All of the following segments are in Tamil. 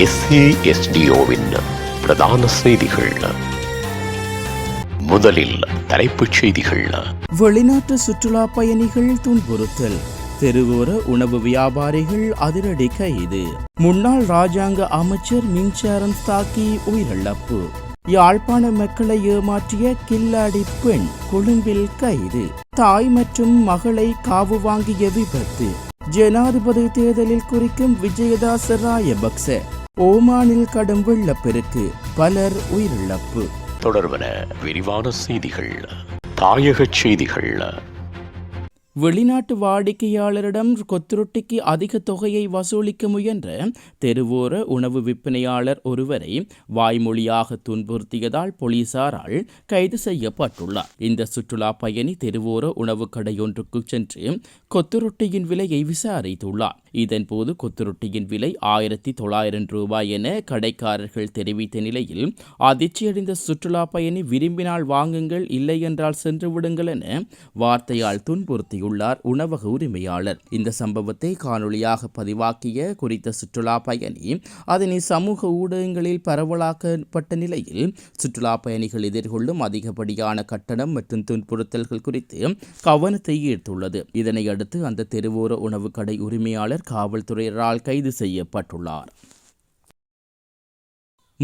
எஸ்ஏஎஸ்டிஓவின் பிரதான செய்திகள். முதலில் தலைப்புச் செய்திகள். வெளிநாட்டு சுற்றுலா பயணிகள் துன்புறுத்தல். தெருவோர உணவு வியாபாரிகள் அதிரடி கைது. முன்னாள் ராஜாங்க அமைச்சர் மின்சாரம் தாக்கி உயிரிழப்பு. யாழ்ப்பாண மக்களை ஏமாற்றிய கில்லாடி பெண் கொழும்பில் கைது. தாய் மற்றும் மகளை காவு வாங்கிய விபத்து. ஜனாதிபதி தேர்தலில் குறிக்கும் விஜயதாச ராயபக்ச. ஓமானில் கடும் வெள்ளப்பெருக்கு பலர் உயிரிழப்பு. தொடர்பன விரிவான செய்திகள் தாயகச் செய்திகள். வெளிநாட்டு வாடிக்கையாளரிடம் கொத்துரொட்டிக்கு அதிக தொகையை வசூலிக்க முயன்ற தெருவோர உணவு விற்பனையாளர் ஒருவரை வாய்மொழியாக துன்புறுத்தியதால் போலீசாரால் கைது செய்யப்பட்டுள்ளார். இந்த சுற்றுலா பயணி தெருவோர உணவு கடையொன்றுக்கு சென்று கொத்துரொட்டியின் விலையை விசாரித்துள்ளார். இதன்போது கொத்துரொட்டியின் விலை ஆயிரத்தி தொள்ளாயிரம் ரூபாய் என கடைக்காரர்கள் தெரிவித்த நிலையில் அதிர்ச்சியடைந்த சுற்றுலா பயணி விரும்பினால் வாங்குங்கள் இல்லை என்றால் சென்று விடுங்கள் என வார்த்தையால் துன்புறுத்தியுள்ளார் உணவக உரிமையாளர். இந்த சம்பவத்தை காணொளியாக பதிவாக்கிய குறித்த சுற்றுலா பயணி அதனை சமூக ஊடகங்களில் பரவலாக்கப்பட்ட நிலையில் சுற்றுலா பயணிகள் எதிர்கொள்ளும் அதிகப்படியான கட்டணம் மற்றும் துன்புறுத்தல்கள் குறித்து கவனத்தை ஈர்த்துள்ளது. இதனையடுத்து அந்த தெருவோர உணவு கடை உரிமையாளர் காவல்துறையினரால் கைது செய்யப்பட்டுள்ளார்.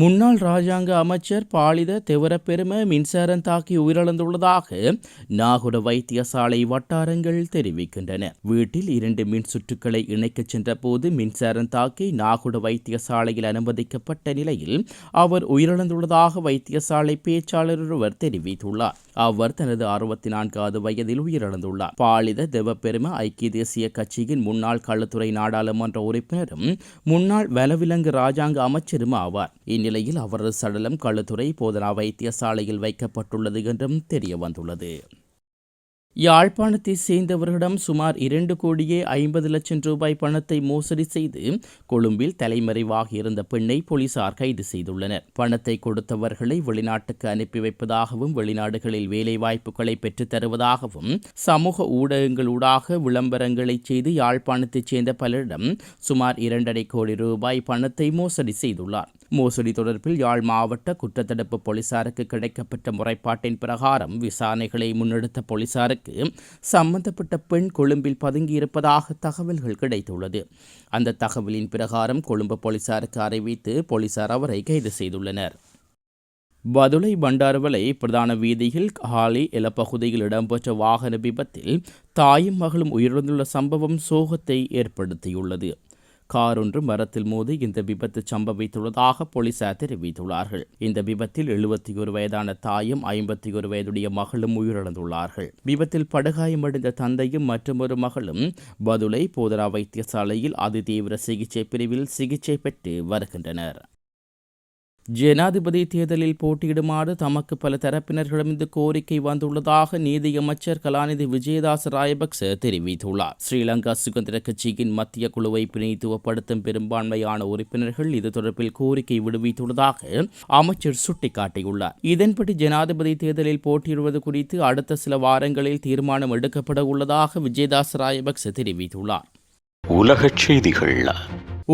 முன்னாள் ராஜாங்க அமைச்சர் பாலித தெவரப்பெரும மின்சாரம் தாக்கி உயிரிழந்துள்ளதாக நாகுட வைத்தியசாலை வட்டாரங்கள் தெரிவிக்கின்றன. வீட்டில் இரண்டு மின் சுற்றுக்களை இணைக்கச் சென்றபோது மின்சாரம் தாக்கி நாகுட வைத்தியசாலையில் அனுமதிக்கப்பட்ட நிலையில் அவர் உயிரிழந்துள்ளதாக வைத்தியசாலை பேச்சாளர் ஒருவர் தெரிவித்துள்ளார். அவர் தனது அறுபத்தி நான்காவது வயதில் உயிரிழந்துள்ளார். பாலித தெவப்பெரும ஐக்கிய தேசிய கட்சியின் முன்னாள் களத்துறை நாடாளுமன்ற உறுப்பினரும் முன்னாள் வலவிலங்கு ராஜாங்க அமைச்சரும் ஆவார். இந்நிலையில் அவரது சடலம் களுத்துறை போதனா வைத்தியசாலையில் வைக்கப்பட்டுள்ளது என்றும் தெரிய வந்துள்ளது யாழ்ப்பாணத்தை சேர்ந்தவர்களிடம் சுமார் இரண்டு கோடியே ஐம்பது லட்சம் ரூபாய் பணத்தை மோசடி செய்து கொழும்பில் தலைமறைவாக இருந்த பெண்ணை போலீசார் கைது செய்துள்ளனர். பணத்தை கொடுத்தவர்களை வெளிநாட்டுக்கு அனுப்பி வைப்பதாகவும் வெளிநாடுகளில் வேலைவாய்ப்புகளை பெற்றுத் தருவதாகவும் சமூக ஊடகங்களூடாக விளம்பரங்களை செய்து யாழ்ப்பாணத்தைச் சேர்ந்த பலரிடம் சுமார் இரண்டரை கோடி ரூபாய் பணத்தை மோசடி செய்துள்ளார். மோசடி தொடர்பில் யாழ் மாவட்ட குற்றத்தடுப்பு போலீசாருக்கு கிடைக்கப்பட்ட முறைப்பாட்டின் பிரகாரம் விசாரணைகளை முன்னெடுத்த போலீசாருக்கு சம்பந்தப்பட்ட பெண் கொழும்பில் பதுங்கியிருப்பதாக தகவல்கள் கிடைத்துள்ளது. அந்த தகவலின் பிரகாரம் கொழும்பு போலீசாருக்கு அறிவித்து போலீசார் அவரை கைது செய்துள்ளனர். பதுளை பண்டாரவலை பிரதான வீதியில் ஹாலி எலப்பகுதியில் இடம்பெற்ற வாகன விபத்தில் தாயும் மகளும் உயிரிழந்துள்ள சம்பவம் சோகத்தை ஏற்படுத்தியுள்ளது. கார் ஒன்று மரத்தில் மோதி இந்த விபத்து சம்பவித்துள்ளதாக போலீசார் தெரிவித்துள்ளார்கள். இந்த விபத்தில் எழுபத்தி ஒரு வயதான தாயும் ஐம்பத்தி ஒரு வயதுடைய மகளும் உயிரிழந்துள்ளார்கள். விபத்தில் படுகாயமடைந்த தந்தையும் மற்றொரு மகளும் பதுளை போதரா வைத்தியசாலையில் அதிதீவிர சிகிச்சை பிரிவில் சிகிச்சை பெற்று வருகின்றனர். ஜனாதிபதி தேர்தலில் போட்டியிடுமாறு தமக்கு பல தரப்பினர்களிடமிருந்து கோரிக்கை வந்துள்ளதாக நீதியமைச்சர் கலாநிதி விஜயதாஸ் ராயபக்ச தெரிவித்துள்ளார். ஸ்ரீலங்கா சுதந்திர கட்சியின் மத்திய குழுவை பிணைத்துவப்படுத்தும் பெரும்பான்மையான உறுப்பினர்கள் இது தொடர்பில் கோரிக்கை விடுவித்துள்ளதாக அமைச்சர் சுட்டிக்காட்டியுள்ளார். இதன்படி ஜனாதிபதி தேர்தலில் போட்டியிடுவது குறித்து அடுத்த சில வாரங்களில் தீர்மானம் எடுக்கப்பட உள்ளதாக விஜயதாஸ் ராயபக்ச தெரிவித்துள்ளார். உலகச் செய்திகள்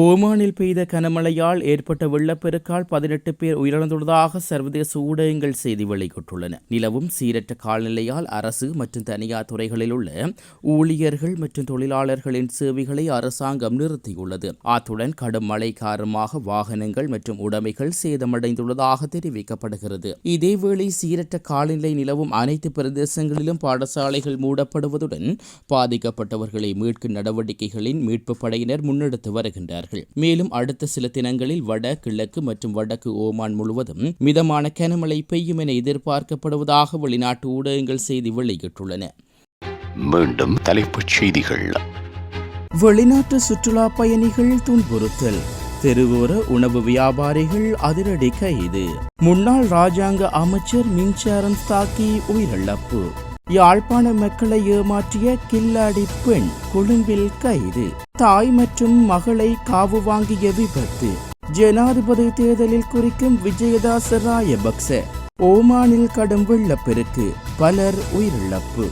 ஓமானில் பெய்த கனமழையால் ஏற்பட்ட வெள்ளப்பெருக்கால் பதினெட்டு பேர் உயிரிழந்துள்ளதாக சர்வதேச ஊடகங்கள் செய்தி வெளியிட்டுள்ளன. நிலவும் சீரற்ற காலநிலையால் அரசு மற்றும் தனியார் துறைகளில் உள்ள ஊழியர்கள் மற்றும் தொழிலாளர்களின் சேவைகளை அரசாங்கம் நிறுத்தியுள்ளது. அத்துடன் கடும் மழை காரணமாக வாகனங்கள் மற்றும் உடைமைகள் சேதமடைந்துள்ளதாக தெரிவிக்கப்படுகிறது. இதேவேளை சீரற்ற காலநிலை நிலவும் அனைத்து பிரதேசங்களிலும் பாடசாலைகள் மூடப்படுவதுடன் பாதிக்கப்பட்டவர்களை மீட்கும் நடவடிக்கைகளின் மீட்பு படையினர் முன்னெடுத்து வருகின்றனர். வருகிறார்கள் மேலும் அடுத்த சில தினங்களில் வட கிழக்கு மற்றும் வடக்கு ஓமான் முழுவதும் மிதமான கனமழை பெய்யும் என எதிர்பார்க்கப்படுவதாக வெளிநாட்டு ஊடகங்கள் செய்தி வெளியிட்டுள்ளன. மீண்டும் தலைப்புச் செய்திகள். வெளிநாட்டு சுற்றுலா பயணிகள் துன்புறுத்தல். தெருவோர உணவு வியாபாரிகள் அதிரடி கைது. முன்னாள் ராஜாங்க அமைச்சர் மின்சாரம் தாக்கி உயிரிழப்பு. யாழ்ப்பாண மக்களை ஏமாற்றிய கில்லாடி பெண் கொழும்பில் கைது. தாய் மற்றும் மகளை காவு வாங்கிய விபத்து. ஜனாதிபதி தேர்தலில் குறிக்கும் விஜயதாச ராயபக்ச. ஓமானில் கடும் வெள்ளப்பெருக்கு. பலர் உயிரிழப்பு.